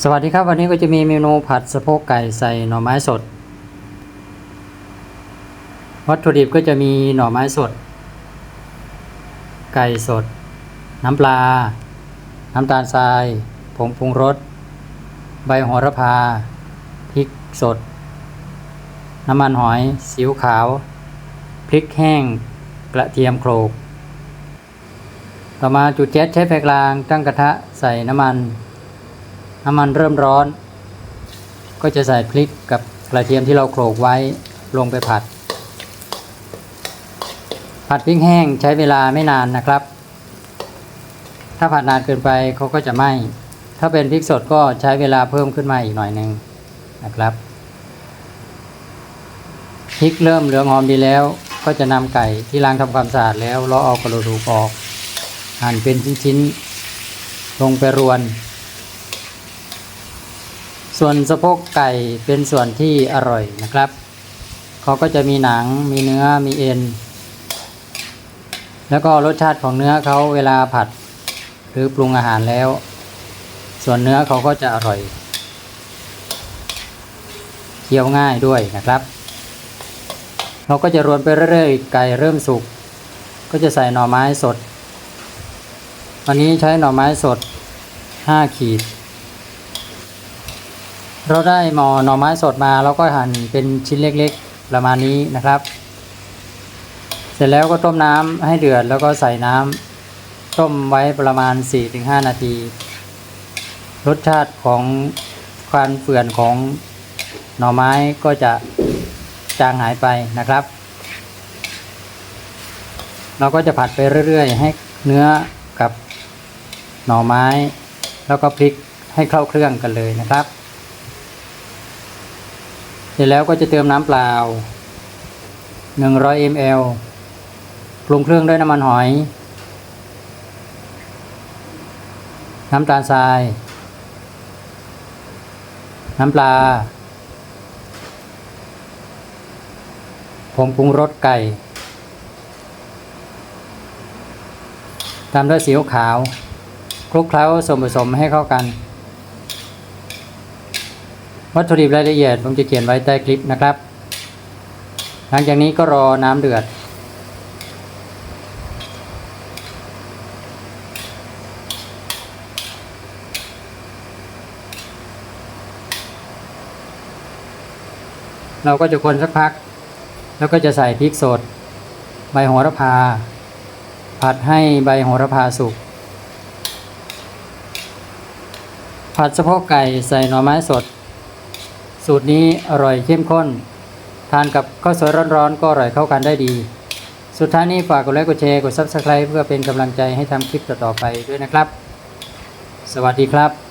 สวัสดีครับวันนี้ก็จะมีเมนูผัดสะโพกไก่ใส่หน่อไม้สด วัตถุดิบก็จะมีหน่อไม้สด ไก่สด น้ำปลา น้ำตาลทรายผงปรุงรส ใบโหระพา พริกสด น้ำมันหอยซีอิ๊วขาว พริกแห้ง กระเทียมโขลก ต่อมาจุดแก๊สใช้ไฟกลางตั้งกระทะใส่น้ำมัน น้ำมันเริ่มร้อน ก็จะใส่พริกกับกระเทียมที่เราโขลกไว้ลงไปผัด ผัดพริกแห้งใช้เวลาไม่นานนะครับ ถ้าผัดนานเกินไปเขาก็จะไหม้ถ้าเป็นพริกสดก็ใช้เวลาเพิ่มขึ้นมาอีกหน่อยหนึ่งนะครับพริกเริ่มเหลืองหอมดีแล้ว ก็จะนำไก่ที่ล้างทำความสะอาดแล้วเลาะเอากระดูกออกหั่นเป็นชิ้นๆลงไปรวน ส่วนสะโพกไก่เป็นส่วนที่อร่อยนะครับ เขาก็จะมีหนังมีเนื้อมีเอ็น แล้วก็รสชาติของเนื้อเขาเวลาผัด หรือปรุงอาหารแล้ว ส่วนเนื้อเขาก็จะอร่อยเคี้ยวง่ายด้วยนะครับ เราก็จะรวนไปเรื่อยๆ ไก่เริ่มสุก ก็จะใส่หน่อไม้สด วันนี้ใช้หน่อไม้สด 5 ขีด เราได้หมอหน่อไม้สดมาเราก็หั่นเป็นชิ้นเล็กๆ ประมาณนี้นะครับ เสร็จแล้วก็ต้มน้ำให้เดือดแล้วก็ใส่น้ำต้มไว้ประมาณ 4-5 นาที รสชาติของความเฟื่อนของหน่อไม้ก็จะจางหายไปนะครับ เราก็จะผัดไปเรื่อยๆ ให้เนื้อกับหน่อไม้ แล้วก็พริกให้เข้าเครื่องกันเลยนะครับ เสร็จแล้วก็จะเติมน้ำเปล่า 100 ml ปรุงเครื่องด้วยน้ำมันหอย น้ำตาลทราย น้ำปลา ผงปรุงรสไก่ ตามด้วยซีอิ๊วขาว คลุกเคล้าส่วนผสมให้เข้ากัน วัตถุดิบรายละเอียดผมจะเขียนไว้ใต้คลิปนะครับ หลังจากนี้ก็รอน้ำเดือด เราก็จะคนสักพัก แล้วก็จะใส่พริกสด ใบโหระพา ผัดให้ใบโหระพาสุกผัดสะโพกไก่ใส่หน่อไม้สด สูตรนี้อร่อยเข้มข้น ทานกับข้าวสวยร้อนๆ ก็อร่อยเข้ากันได้ดี สุดท้ายนี้ฝากกดไลค์กดแชร์กดซับสไคร b ์เพื่อเป็นกำลังใจให้ทำคลิปต่อๆไปด้วยนะครับ สวัสดีครับ